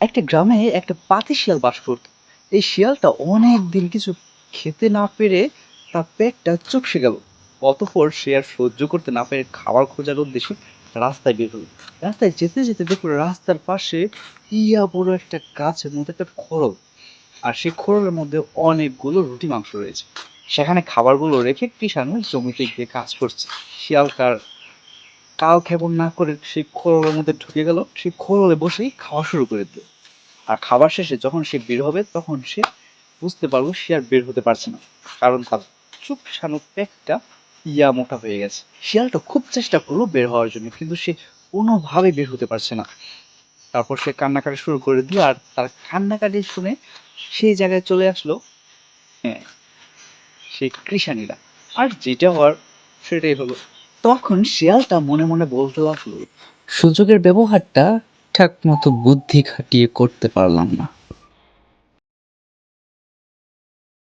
একটা গ্রামে একটা পাতি শিয়াল বাস করত। এই শিয়ালটা অনেক দিন কিছু খেতে না পেরে তার পেটটা চুপসে গেল। অতঃপর সে আর সহ্য করতে না পেরে খাবার খোঁজার উদ্দেশ্যে রাস্তায় বের হলো। রাস্তায় যেতে যেতে দেখল রাস্তার পাশে ইয়া বড় একটা গাছের মধ্যে একটা খড়ল আর সেই খড়লের মধ্যে অনেকগুলো রুটি মাংস রয়েছে। সেখানে খাবারগুলো রেখে কৃষাণু জমিতে গিয়ে কাজ করছে। শিয়াল তার কাল ক্ষেপণ না করে সেই খোরলের মধ্যে ঢুকে গেল, সেই খোরলে বসেই খাওয়া শুরু করে দিল। আর খাবার শেষে যখন সে বের হবে, তখন সে বুঝতে পারব সে আর বের হতে পারছে না। কারণ তার চুপ সানো পেটটা ইয়া মোটা হয়ে গেছে। শিয়ালটা খুব চেষ্টা করল বের হওয়ার জন্য, কিন্তু সে কোনোভাবে বের হতে পারছে না। তারপর সে কান্নাকাটি শুরু করে দিল, আর তার কান্নাকাটি শুনে সেই জায়গায় চলে আসলো হ্যাঁ সেই কৃষানীরা। আর যেটা হওয়ার সেটাই হলো। তখন শিয়ালটা মনে মনে বলতে লাগল, সুযোগের ব্যবহারটা ঠিক মতো বুদ্ধি খাটিয়ে করতে পারলাম না।